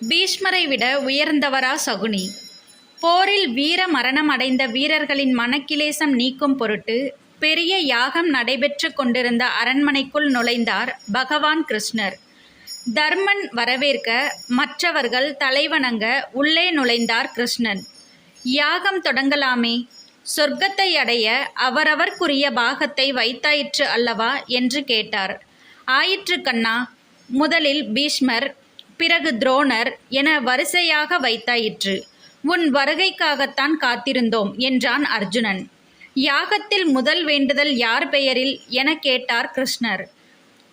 பீஷ்மரை விட உயர்ந்தவரா சகுனி. போரில் வீர மரணம் அடைந்த வீரர்களின் மனக்கிலேசம் நீக்கும் பொருட்டு பெரிய யாகம் நடைபெற்று கொண்டிருந்த அரண்மனைக்குள் நுழைந்தார் பகவான் கிருஷ்ணர். தர்மன் வரவேற்க மற்றவர்கள் தலைவணங்க உள்ளே நுழைந்தார் கிருஷ்ணன். யாகம் தொடங்கலாமே? சொர்க்கத்தை அடைய அவரவர்க்குரிய பாகத்தை வைத்தாயிற்று அல்லவா? என்று கேட்டார். ஆயிற்று கண்ணா முதலில் பீஷ்மர் பிறகு துரோணர் என வரிசையாக வைத்தாயிற்று. உன் வருகைக்காகத்தான் காத்திருந்தோம் என்றான் அர்ஜுனன். யாகத்தில் முதல் வேண்டுதல் யார் பெயரில்? என கேட்டார் கிருஷ்ணர்.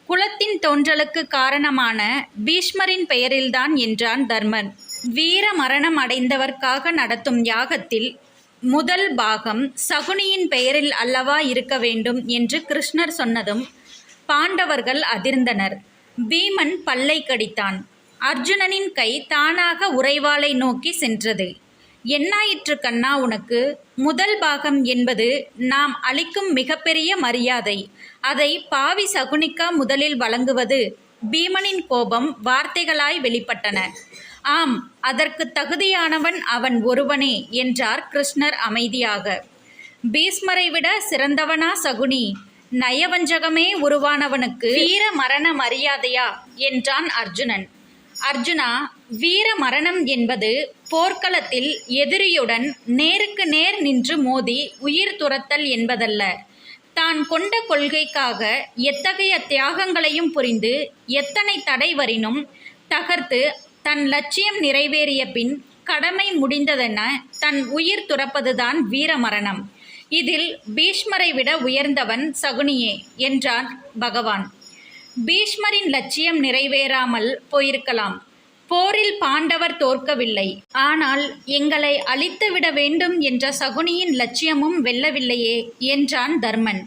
குலத்தின் தோன்றலுக்கு காரணமான பீஷ்மரின் பெயரில்தான் என்றான் தர்மன். வீர மரணம் அடைந்தவர்க்காக நடத்தும் யாகத்தில் முதல் பாகம் சகுனியின் பெயரில் அல்லவா இருக்க வேண்டும்? என்று கிருஷ்ணர் சொன்னதும் பாண்டவர்கள் அதிர்ந்தனர். பீமன் பல்லை கடித்தான். அர்ஜுனனின் கை தானாக உறைவாளை நோக்கி சென்றது. என்னாயிற்று கண்ணா உனக்கு? முதல் பாகம் என்பது நாம் அளிக்கும் மிகப்பெரிய மரியாதை. அதை பாவி சகுனிக்கா முதலில் வழங்குவது பீமனின் கோபம் வார்த்தைகளாய் வெளிப்பட்டன. ஆம் அதற்கு தகுதியானவன் அவன் ஒருவனே என்றார் கிருஷ்ணர் அமைதியாக. பீஸ்மரை விட சிறந்தவனா சகுனி? நயவஞ்சகமே உருவானவனுக்கு. வீர மரண மரியாதையா? என்றான் அர்ஜுனன். அர்ஜுனா வீர மரணம் என்பது போர்க்களத்தில் எதிரியுடன் நேருக்கு நேர் நின்று மோதி உயிர் துறத்தல் என்பதல்ல. தான் கொண்ட கொள்கைக்காக எத்தகைய தியாகங்களையும் புரிந்து எத்தனை தடை வரினும் தகர்த்து தன் லட்சியம் நிறைவேறிய பின் கடமை முடிந்ததென தன் உயிர் துறப்பதுதான் வீரமரணம் இதில் பீஷ்மரை விட உயர்ந்தவன் சகுனியே என்றான் பகவான். பீஷ்மரின் லட்சியம் நிறைவேறாமல் போயிருக்கலாம். போரில் பாண்டவர் தோற்கவில்லை. ஆனால் எங்களை அழித்துவிட வேண்டும் என்ற சகுனியின் லட்சியமும் வெல்லவில்லையே என்றான் தர்மன்.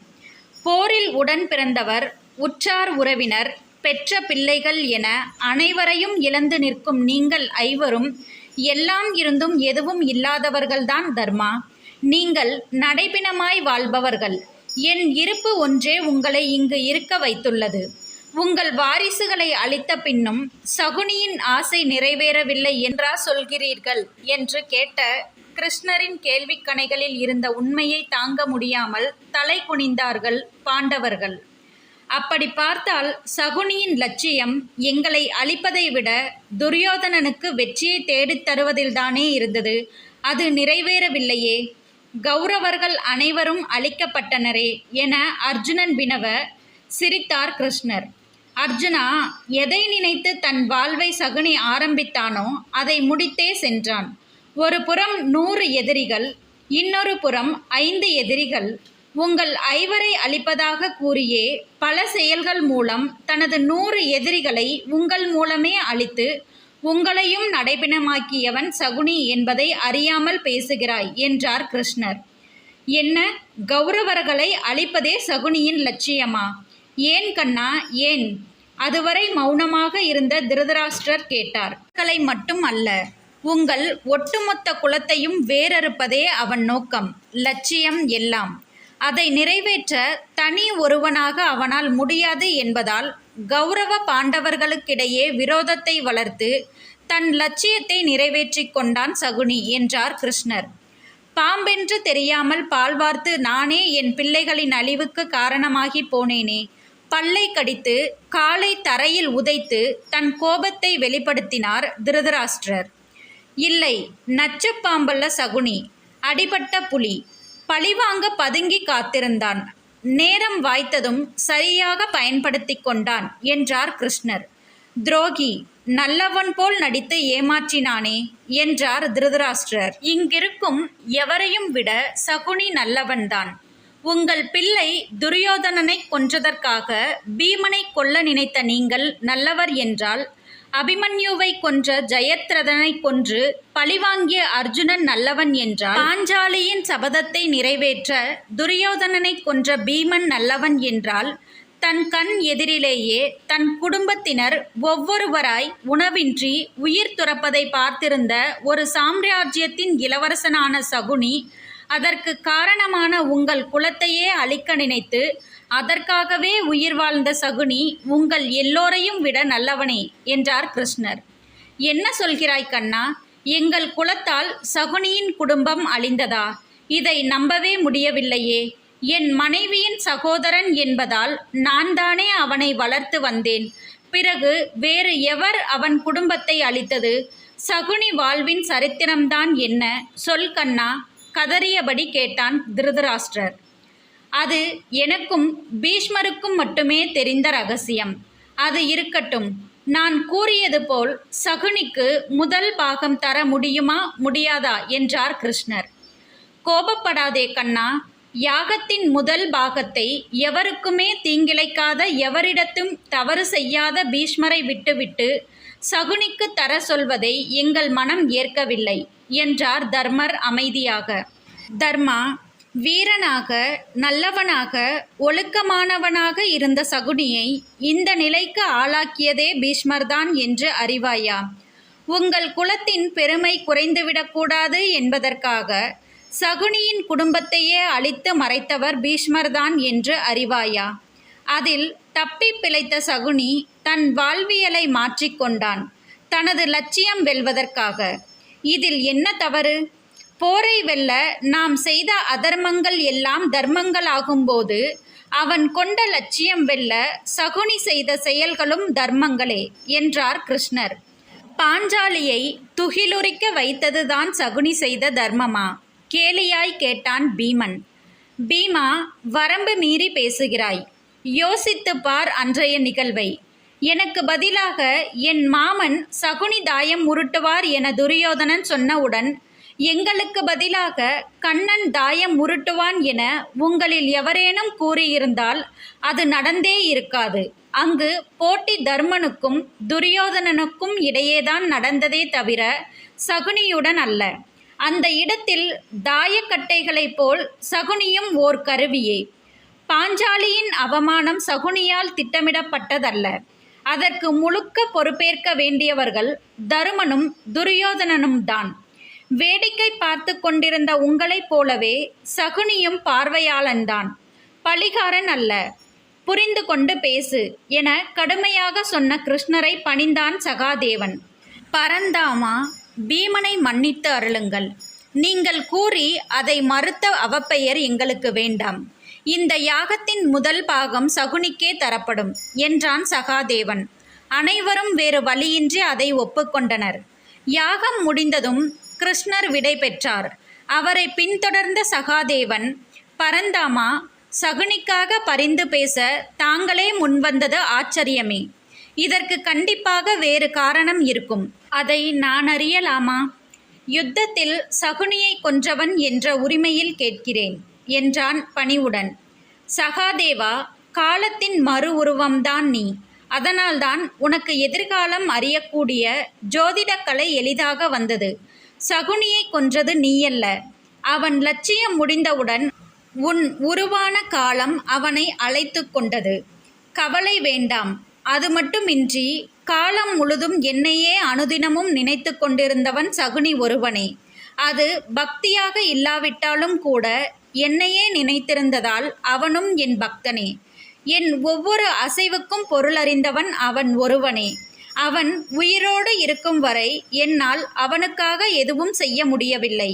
போரில் உடன் பிறந்தவர் உற்றார் உறவினர் பெற்ற பிள்ளைகள் என அனைவரையும் இழந்து நிற்கும் நீங்கள் ஐவரும் எல்லாம் இருந்தும் எதுவும் இல்லாதவர்கள்தான் தர்மா. நீங்கள் நடைபிணமாய் வாழ்பவர்கள். என் இருப்பு ஒன்றே உங்களை இங்கு இருக்க வைத்துள்ளது. உங்கள் வாரிசுகளை அளித்த பின்னும் சகுனியின் ஆசை நிறைவேறவில்லை என்றா சொல்கிறீர்கள்? என்று கேட்ட கிருஷ்ணரின் கேள்விக்கணைகளில் இருந்த உண்மையை தாங்க முடியாமல் தலை குனிந்தார்கள் பாண்டவர்கள். அப்படி பார்த்தால் சகுனியின் லட்சியம் எங்களை அழிப்பதை விட துரியோதனனுக்கு வெற்றியை தேடித் தருவதில்தானே இருந்தது. அது நிறைவேறவில்லையே. கௌரவர்கள் அனைவரும் அழிக்கப்பட்டனரே என அர்ஜுனன் வினவ சிரித்தார் கிருஷ்ணர். அர்ஜுனா எதை நினைத்து தன் வாழ்வை சகுனி ஆரம்பித்தானோ அதை முடித்தே சென்றான். ஒரு புறம் நூறு எதிரிகள் இன்னொரு புறம் ஐந்து எதிரிகள். உங்கள் ஐவரை அழிப்பதாக கூறியே பல செயல்கள் மூலம் தனது நூறு எதிரிகளை உங்கள் மூலமே அழித்து உங்களையும் நடைபிணமாக்கியவன் சகுனி என்பதை அறியாமல் பேசுகிறாய் என்றார் கிருஷ்ணர். என்ன? கௌரவர்களை அழிப்பதே சகுனியின் லட்சியமா? ஏன் கண்ணா ஏன்? அதுவரை மௌனமாக இருந்த திருதராஷ்டிரர் கேட்டார். கலை மட்டும் அல்ல உங்கள் ஒட்டுமொத்த குலத்தையும் வேறறுப்பதே அவன் நோக்கம் லட்சியம் எல்லாம். அதை நிறைவேற்ற தனி ஒருவனாக அவனால் முடியாது என்பதால் கௌரவ பாண்டவர்களுக்கிடையே விரோதத்தை வளர்த்து தன் லட்சியத்தை நிறைவேற்றிக் கொண்டான் சகுனி என்றார் கிருஷ்ணர். பாம்பென்று தெரியாமல் பால் வார்த்து நானே என் பிள்ளைகளின் அழிவுக்கு காரணமாகி போனேனே பல்லை கடித்து காலை தரையில் உதைத்து தன் கோபத்தை வெளிப்படுத்தினார் திருதராஷ்டிரர். இல்லை நச்சப்பாம்பல்ல சகுனி அடிபட்ட புலி பழிவாங்க பதுங்கி காத்திருந்தான். நேரம் வாய்த்ததும் சரியாக பயன்படுத்தி கொண்டான் என்றார் கிருஷ்ணர். துரோகி நல்லவன் போல் நடித்து ஏமாற்றினானே என்றார் திருதராஷ்டிரர். இங்கிருக்கும் எவரையும் விட சகுனி நல்லவன்தான். உங்கள் பிள்ளை துரியோதனனை கொன்றதற்காக பீமனை கொல்ல நினைத்த நீங்கள் நல்லவர் என்றால் அபிமன்யுவை கொன்ற ஜெயத்ரதனை கொன்று பழிவாங்கிய அர்ஜுனன் நல்லவன் என்றால் பாஞ்சாலியின் சபதத்தை நிறைவேற்ற துரியோதனனை கொன்ற பீமன் நல்லவன் என்றால் தன் கண் எதிரிலேயே தன் குடும்பத்தினர் ஒவ்வொருவராய் உணவின்றி உயிர் துறப்பதை பார்த்திருந்த ஒரு சாம்ராஜ்யத்தின் இளவரசனான சகுனி அதற்கு காரணமான உங்கள் குலத்தையே அழிக்க நினைத்து அதற்காகவே உயிர் வாழ்ந்த சகுனி உங்கள் எல்லோரையும் விட நல்லவனே என்றார் கிருஷ்ணர். என்ன சொல்கிறாய் கண்ணா? எங்கள் குலத்தால் சகுனியின் குடும்பம் அழிந்ததா? இதை நம்பவே முடியவில்லையே. என் மனைவியின் சகோதரன் என்பதால் நான் தானே அவனை வளர்த்து வந்தேன். பிறகு வேறு எவர் அவன் குடும்பத்தை அழித்தது? சகுனி வாழ்வின் சரித்திரம்தான் என்ன? சொல் கண்ணா. கதறியபடி கேட்டான் திருதராஷ்டிரர். அது எனக்கும் பீஷ்மருக்கும் மட்டுமே தெரிந்த ரகசியம். அது இருக்கட்டும். நான் கூறியது போல் சகுனிக்கு முதல் பாகம் தர முடியுமா முடியாதா? என்றார் கிருஷ்ணர். கோபப்படாதே கண்ணா. யாகத்தின் முதல் பாகத்தை எவருக்குமே தீங்கிழைக்காத எவரிடத்தும் தவறு செய்யாத பீஷ்மரை விட்டுவிட்டு சகுனிக்கு தர சொல்வதை எங்கள் மனம் ஏற்கவில்லை என்றார் தர்மர் அமைதியாக. தர்மா வீரனாக நல்லவனாக ஒழுக்கமானவனாக இருந்த சகுனியை இந்த நிலைக்கு ஆளாக்கியதே பீஷ்மர்தான் என்று அறிவாயா? உங்கள் குலத்தின் பெருமை குறைந்துவிடக்கூடாது என்பதற்காக சகுனியின் குடும்பத்தையே அழித்து மறைத்தவர் பீஷ்மர்தான் என்று அறிவாயா? அதில் தப்பி பிழைத்த சகுனி தன் வாழ்வியலை மாற்றிக்கொண்டான் தனது லட்சியம் வெல்வதற்காக. இதில் என்ன தவறு? போரை வெல்ல நாம் செய்த அதர்மங்கள் எல்லாம் தர்மங்களாகும்போது அவன் கொண்ட லட்சியம் வெல்ல சகுனி செய்த செயல்களும் தர்மங்களே என்றார் கிருஷ்ணர். பாஞ்சாலியை துகிலுரிக்க வைத்ததுதான் சகுனி செய்த தர்மமா? கேலியாய் கேட்டான் பீமன். பீமா வரம்பு மீறி பேசுகிறாய். யோசித்து பார் அன்றைய நிகழ்வை. எனக்கு பதிலாக என் மாமன் சகுனி தாயம் உருட்டுவார் என துரியோதனன் சொன்னவுடன் எங்களுக்கு பதிலாக கண்ணன் தாயம் உருட்டுவான் என உங்களில் எவரேனும் கூறியிருந்தால் அது நடந்தே இருக்காது. அங்கு போட்டி தர்மனுக்கும் துரியோதனனுக்கும் இடையேதான் நடந்ததே தவிர சகுனியுடன் அல்ல. அந்த இடத்தில் தாயக்கட்டைகளைப் போல் சகுனியும் ஓர் கருவியே. பாஞ்சாலியின் அவமானம் சகுனியால் திட்டமிடப்பட்டதல்ல. அதற்கு முழுக்க பொறுப்பேற்க வேண்டியவர்கள் தருமனும் துரியோதனனும் தான். வேடிக்கை பார்த்து கொண்டிருந்த உங்களைப் போலவே சகுனியும் பார்வையாளன்தான் பழிகாரன் அல்ல. புரிந்து கொண்டு பேசு என கடுமையாக சொன்ன கிருஷ்ணரை பணிந்தான் சகாதேவன். பரந்தாமா பீமனை மன்னித்து அருளுங்கள். நீங்கள் கூறி அதை மறுத்த அவப்பெயர் எங்களுக்கு வேண்டாம். இந்த யாகத்தின் முதல் பாகம் சகுனிக்கே தரப்படும் என்றான் சகாதேவன். அனைவரும் வேறு வழியின்றி அதை ஒப்புக்கொண்டனர். யாகம் முடிந்ததும் கிருஷ்ணர் விடை பெற்றார். அவரை பின்தொடர்ந்த சகாதேவன் பரந்தாமா சகுனிக்காக பரிந்து பேச தாங்களே முன்வந்தது ஆச்சரியமே. இதற்கு கண்டிப்பாக வேறு காரணம் இருக்கும். அதை நான் அறியலாமா? யுத்தத்தில் சகுனியை கொன்றவன் என்ற உரிமையில் கேட்கிறேன் என்றான் பணிவுடன். சகாதேவா காலத்தின் மறு உருவம்தான் நீ. அதனால்தான் உனக்கு எதிர்காலம் அறியக்கூடிய ஜோதிடக்கலை எளிதாக வந்தது. சகுனியை கொன்றது நீயல்ல. அவன் லட்சியம் முடிந்தவுடன் உன் உருவான காலம் அவனை அழைத்து கொண்டது. கவலை வேண்டாம். அது மட்டுமின்றி காலம் முழுதும் என்னையே அனுதினமும் நினைத்து கொண்டிருந்தவன் சகுனி ஒருவனே. அது பக்தியாக இல்லாவிட்டாலும் கூட என்னையே நினைத்திருந்ததால் அவனும் என் பக்தனே. என் ஒவ்வொரு அசைவுக்கும் பொருளறிந்தவன் அவன் ஒருவனே. அவன் உயிரோடு இருக்கும் வரை என்னால் அவனுக்காக எதுவும் செய்ய முடியவில்லை.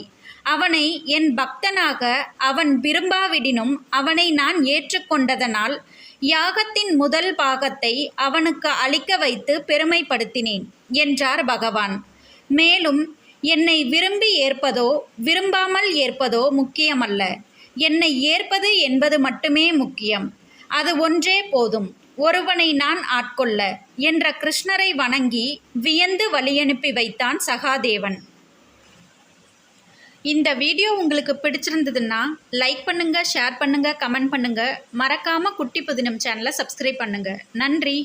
அவனை என் பக்தனாக அவன் விரும்பாவிடினும் அவனை நான் ஏற்றுக்கொண்டதனால் யாகத்தின் முதல் பாகத்தை அவனுக்கு அளிக்க வைத்து பெருமைப்படுத்தினேன் என்றார் பகவான். மேலும் என்னை விரும்பி ஏற்பதோ விரும்பாமல் ஏற்பதோ முக்கியமல்ல. என்னை ஏற்பது என்பது மட்டுமே முக்கியம். அது ஒன்றே போதும். ஒருவனை நான் ஆட்கொள்ள என்ற கிருஷ்ணரை வணங்கி வியந்து வழியனுப்பி வைத்தான் சகாதேவன். இந்த வீடியோ உங்களுக்கு பிடிச்சிருந்ததுன்னா லைக் பண்ணுங்கள் ஷேர் பண்ணுங்கள் கமெண்ட் பண்ணுங்கள் மறக்காமல் குட்டி புதினம் சேனலை சப்ஸ்கிரைப் பண்ணுங்கள் நன்றி.